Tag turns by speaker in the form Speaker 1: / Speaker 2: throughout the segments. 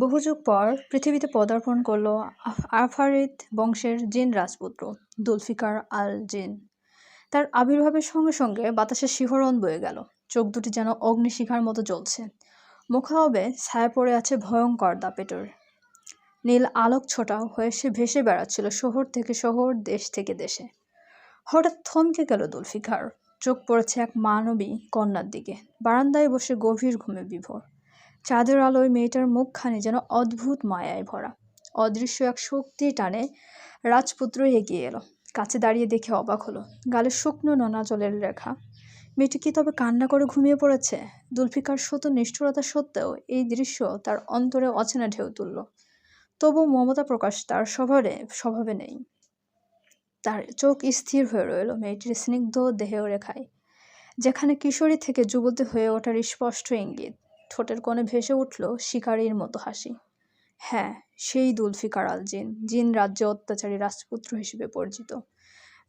Speaker 1: বহু যুগ পর পৃথিবীতে পদার্পণ করল আফ- আফারিদ বংশের জিন রাজপুত্র, দুলফিকার আল জিন। তার আবির্ভাবের সঙ্গে সঙ্গে বাতাসের শিহরণ বয়ে গেল। চোখ দুটি যেন অগ্নিশিখার মতো জ্বলছে। মুখাবে ছায়া পড়ে আছে ভয়ঙ্কর দাপেটের। নীল আলোক ছোটা হয়ে সে ভেসে বেড়াচ্ছিল শহর থেকে শহর, দেশ থেকে দেশে। হঠাৎ থমকে গেল দুলফিকার। চোখ পড়েছে এক মানবী কন্যার দিকে। বারান্দায় বসে গভীর ঘুমে বিভোর। চাঁদের আলোয় মেয়েটার মুখখানি যেন অদ্ভুত মায়ায় ভরা। অদৃশ্য এক শক্তি টানে রাজপুত্র এগিয়ে এলো। কাছে দাঁড়িয়ে দেখে অবাক হলো। গালে শুকনো নোনা জলের রেখা। মেয়েটি কি তবে কান্না করে ঘুমিয়ে পড়েছে? দুলফিকার শত নিষ্ঠুরতা সত্ত্বেও এই দৃশ্য তার অন্তরে অচেনা ঢেউ তুলল। তবু মমতা প্রকাশ তার স্বভাবে স্বভাবে নেই। তার চোখ স্থির হয়ে রইল মেয়েটির স্নিগ্ধ দেহেও রেখায়। যেখানে কিশোরী থেকে যুবতী হয়ে ওঠার স্পষ্ট ইঙ্গিত। ঠোঁটের কোণে ভেসে উঠল শিকারীর মতো হাসি। হ্যাঁ সেই দুলফিকার আল জিন জিন রাজ্য অত্যাচারী রাজপুত্র হিসেবে পরিচিত।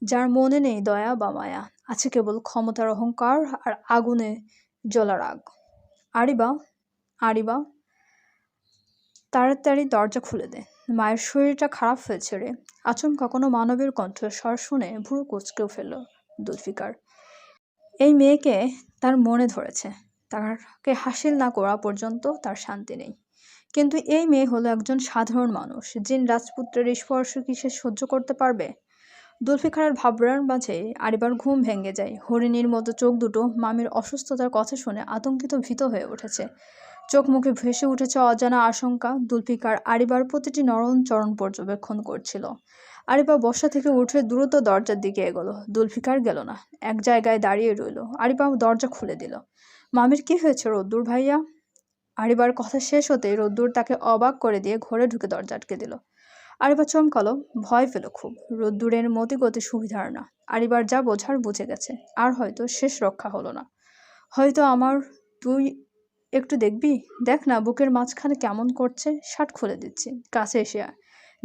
Speaker 1: যার মনে নেই দয়া বা মায়া, আছে কেবল ক্ষমতার অহংকার আর আগুনে জ্বলার আগ। আরিবা আরিবা তাড়াতাড়ি দরজা খুলে দে। মায়ের শরীরটা খারাপ হয়েছে রে। আচমকা কোনো মানবের কণ্ঠস্বর শুনে ভুরু কুচকেও ফেলল দুলফিকার। এই মেয়েকে তার মনে ধরেছে। তাকে হাসিল না করা পর্যন্ত তার শান্তি নেই। কিন্তু এই মেয়ে হলো একজন সাধারণ মানুষ জিন রাজপুত্রের স্পর্শ কি সে সহ্য করতে পারবে? দুলফিকারের ভাবনার মাঝে আরিবার ঘুম ভেঙে যায়। হরিণীর মতো চোখ দুটো মামির অসুস্থতার কথা শুনে আতঙ্কিত ভীত হয়ে উঠেছে। চোখ মুখে ভেসে উঠেছে অজানা আশঙ্কা। দুলফিকার আরিবার প্রতিটি নরম চরণ পর্যবেক্ষণ করছিল। আরিবা বসা থেকে উঠে দ্রুত দরজার দিকে এগোলো। দুলফিকার গেল না। এক জায়গায় দাঁড়িয়ে রইল। আরিবা দরজা খুলে দিল। মামির কি হয়েছে রোদ্দুর ভাইয়া? আরিবার কথা শেষ হতেই রোদ্দুর তাকে অবাক করে দিয়ে ঘরে ঢুকে দরজা আটকে দিল। আরিবা চমকালো, ভয় পেল খুব। রোদ্দুরের মতিগতি সুবিধার না। আরিবার যা বোঝার বুঝে গেছে। আর হয়তো শেষ রক্ষা হলো না। হয়তো আমার তুই একটু দেখবি? দেখ না, বুকের মাঝখানে কেমন করছে। শার্ট খুলে দিচ্ছি। কাছে এসে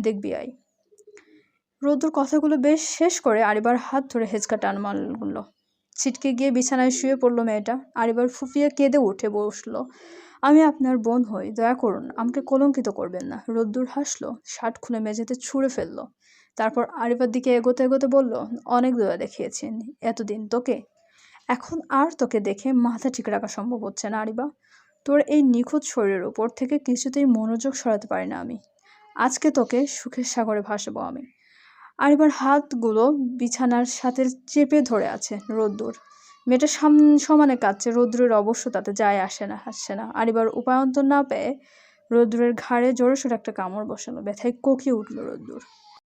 Speaker 1: দেখবি, আয়। রোদ্দুর কথাগুলো বেশ শেষ করে আরিবার হাত ধরে হেঁচকা টান মারল ছিটকে গিয়ে বিছানায় শুয়ে পড়ল মেয়েটা আরিবার ফুফিয়ে কেঁদে উঠে বসল। আমি আপনার বোন হই, দয়া করুন, আমাকে কলঙ্কিত করবেন না। রোদ্দুর হাসলো, শার্ট খুলে মেঝেতে ছুঁড়ে ফেলল। তারপর আরিবার দিকে এগোতে এগোতে বলল, অনেক দয়া দেখিয়েছেন, এতদিন তোকে? এখন আর তোকে দেখে মাথা ঠিক রাখা সম্ভব হচ্ছে না আরিবা তোর এই নিখুঁত শরীরের উপর থেকে কিছুতেই মনোযোগ সরাতে পারি না আমি। আজকে তোকে সুখের সাগরে ভাসাবো আমি। আরিবার হাতগুলো বিছানার সাথে চেপে ধরে আছে রোদ্দুর। মেয়েটা সাম, সমানে কাঁদছে রোদ্রের অবশ্য তাতে যায় আসে না হাসছে না। আর এবার উপায়ন্তর না পেয়ে রোদ্রের ঘাড়ে জোরে সোরে একটা কামড় বসানো ব্যথায় কোকিয়ে উঠল রৌদ্র